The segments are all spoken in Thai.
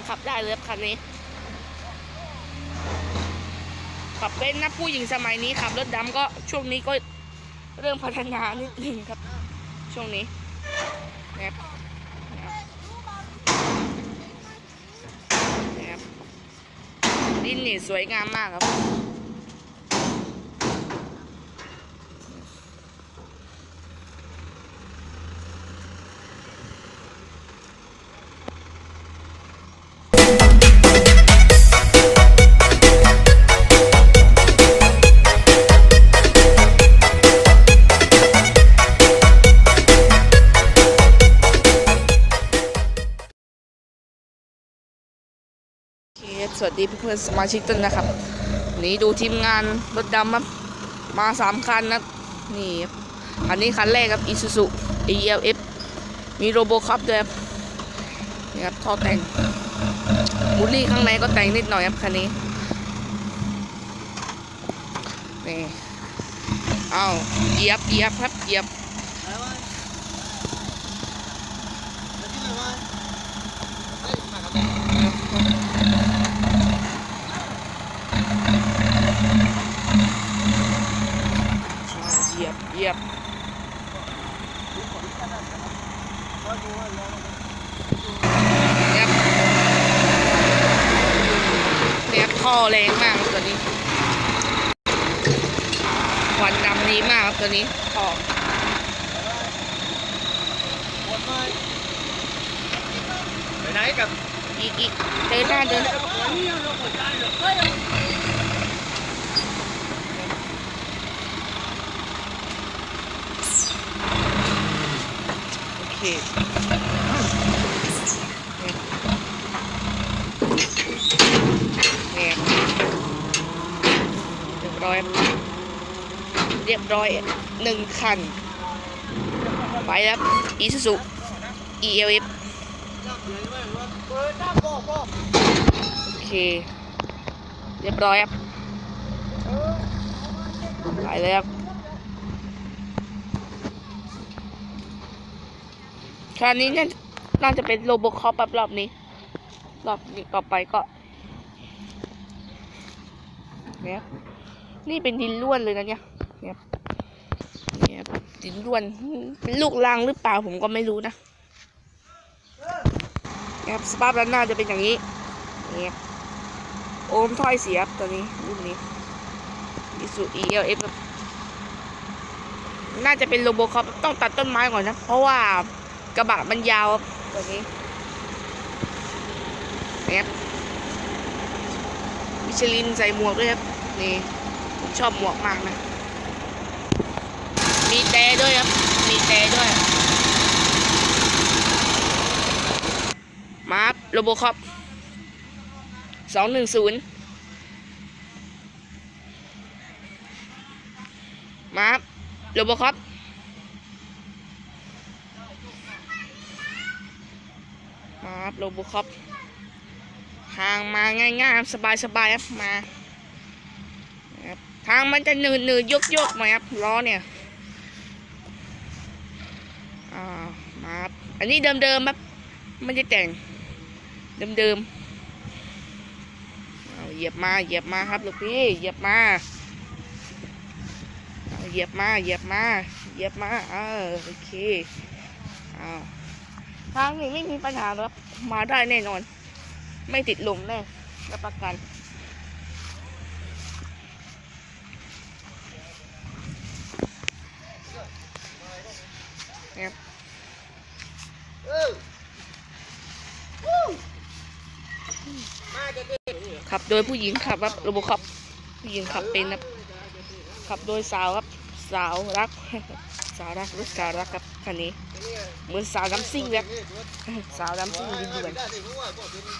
เลยครับคันนี้ ขับเป็นนะผู้หญิงสมัยนี้ขับรถดำก็ช่วงนี้ก็เริ่มพัฒนานิดนึงครับ ช่วงนี้นะครับนะครับนะครับดินนี่สวยงามมากครับ สวัสดีเพื่อนๆสมาชิกต้นนะครับนี่ดูทีมงานรถดำครับมาสามคันนะนี่ครับคันนี้คันแรกครับ Isuzu ELF มีโรโบคัพด้วยครับนี่ครับท่อแต่งมูลลี่ข้างในก็แต่งนิดหน่อยครับคันนี้นี่เอาเหยียบเหยียบครับเหยียบ เห ยียบเหยียบท่อแรงมากครับตัวนี้ควันดำดีมากครับตัวนี้ท่อไปไหนกับอีกอีกเดินหน้าเดิน เคเนี่ยเรียบร้อย เรียบร้อยหนึ่งคัน ไปแล้วอีซูซู ELF โอเค เรียบร้อยครับ ไปเลยครับ คราวนี้เนี่ยน่าจะเป็นโรบคอปแบบรอบนี้ รอบนี้ต่อไปก็เนี่ยนี่เป็นดินล้วนเลยนะเนี่ยเนี่ยเนี่ยดินล้วนเป็นลูกรังหรือเปล่าผมก็ไม่รู้นะเนี่ยครับสภาพด้านหน้าจะเป็นอย่างนี้เนี่ยโอมถ้อยเสียบตัวนี้รุ่นนี้อิสุ ELF ครับน่าจะเป็นโลโบคอปต้องตัดต้นไม้ก่อนนะ เพราะว่า กระบะมันยาวครับตัวนี้เนี่ยมิชลินใส่หมวกด้วยครับนี่ผมชอบหมวกมากนะ มีแต่ด้วยครับ มีแต่ด้วย มาครับโลโบคอปสองหนึ่งศูนย์มาครับโรบอคอปมา ครับโรบอคอปทางมาง่ายๆ สบายๆครับมาครับทางมันจะหนืดหนืดยกยกๆหน่อยครับล้อเนี่ยอ่ามาครับอันนี้เดิมๆครับไม่ได้แต่งเดิมๆเอาเหยียบมาเหยียบมาครับลูกพี่เหยียบมาเหยียบมาเหยียบมาเหยียบมาเออโอเคเอา ทางนี้ไม่มีปัญหาหรอกมาได้แน่นอน ไม่ติดลมแน่รับประกันนะครับขับโดยผู้หญิงขับครับโรบขับผู้หญิงขับเป็นครับขับโดยสาวครับ สาวรัก สาวรักรถสาวรักครับคันนี้ เหมือนสาวน้ำซิ่งแบบสาวน้ำซิ่งดินด่วน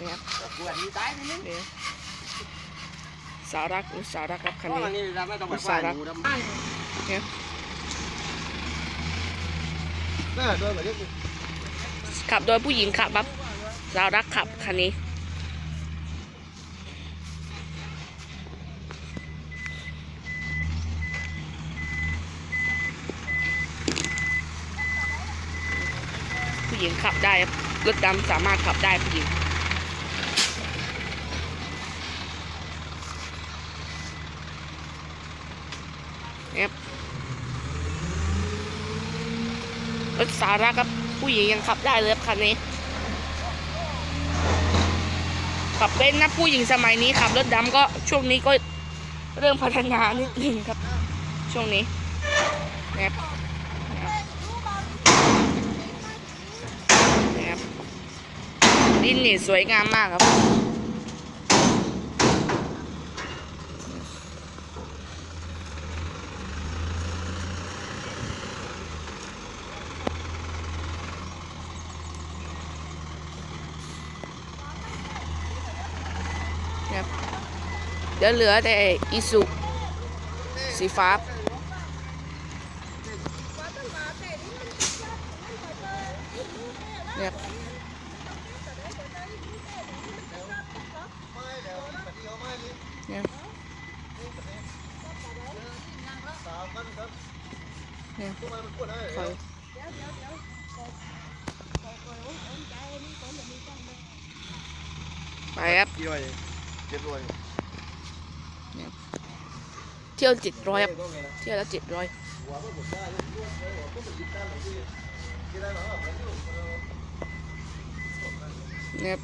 นี่ครับนี่สาวรักอุสาวรักครับคันนี้ไม่ต้องไปไหว้หนูดำเนี่ยน่าโดนแบบนี้ขับโดยผู้หญิงขับครับสาวรักขับคันนี้ ผู้หญิงขับได้รถดำสามารถขับได้ผู้หญิงครัรถสาระครับผู้หญิงยังขับได้เลยครัคันนี้ขับเป็นนะผู้หญิงสมัยนี้ขับรถดำก็ช่วงนี้ก็เริ่มพัฒนานิดนึงครับ ช่วงนี้นะค ดินนี่สวยงามมากครับ เดี๋ยวเหลือแต่อิสุสีฟ้าครับเนี่ยครับ เนี่ยถอยไปครับกี่ร้อยเจ็ดร้อย เที่ยวเจ็ดร้อยครับเที่ยวละเจ็ดร้อยเนี่ยครับ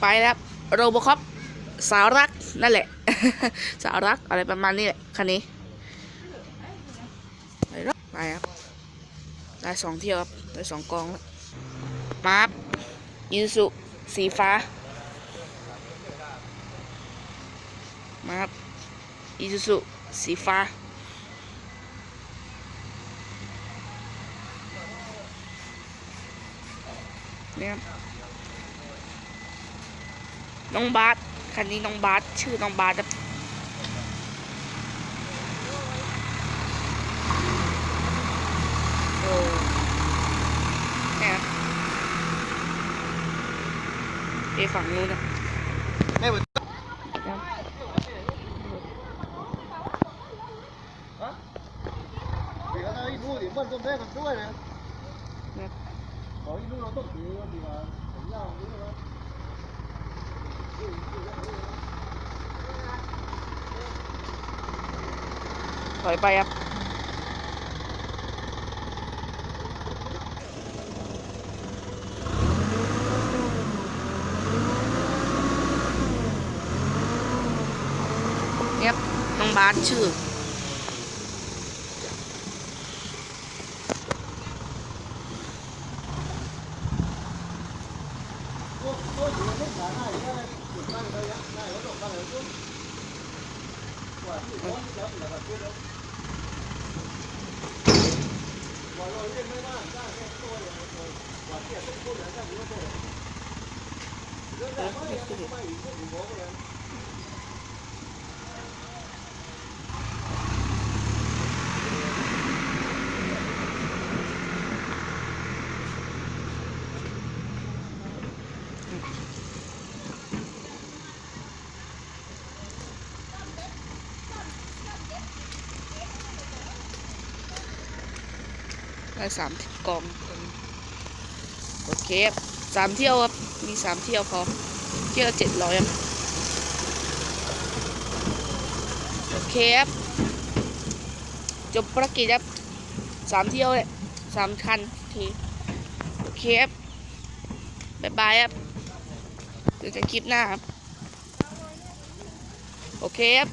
ไปแล้วโรบอคอปสาวรักนั่นแหละ สาวรักอะไรประมาณนี้แหละคันนี้ไปแล้วไปครับได้สองเที่ยวครับได้สองกองแล้วมาร์คยูสุสีฟ้ามาร์คยูสุสีฟ้าเนี่ย น้องบาสคันนี้น้องบาสชื่อน้องบาสครับโอ้เนี่ยไปฝั่งนู้นนะแม่เหมือนครับเดี๋ยวมันต้องได้กันด้วยนะขออีนู่นเราต้องถือดีกว่าผมยาวนี่นะ ถอยไปครั บเนี่ยครับน้องบาสชื่อ ได้สามกองโอเคครับสามเที่ยวครับ มีสามเที่ยวพอเที่ยวเจ็ดร้อยครับโอเคครับ จบภารกิจครับสามเที่ยวเลยสามคันทีโอเคครับบ๊ายบายครับเจอกันคลิปหน้าครับ โอเคครับ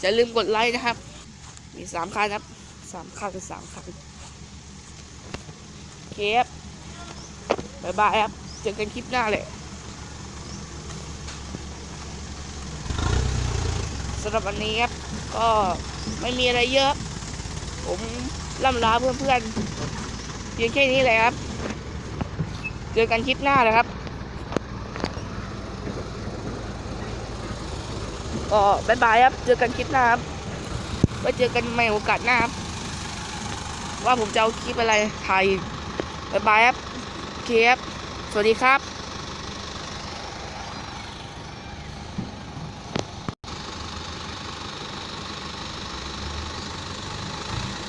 อย่าลืมกดไลค์นะครับ มีสามคันครับสามคันเป็นสามคัน เคครับบายบายครับ เจอกันคลิปหน้าเลยสำหรับวันนี้ครับ ก็ไม่มีอะไรเยอะ ผมล่ำลาเพื่อนๆเพียงแค่นี้เลยครับ เจอกันคลิปหน้าเลยครับ ก็บายบายครับ เจอกันคลิปหน้าครับไว้เจอกันใหม่โอกาสหน้าครับ ว่าผมจะเอาคลิปอะไรถ่าย บายบายครับเคียบสวัสดีครับ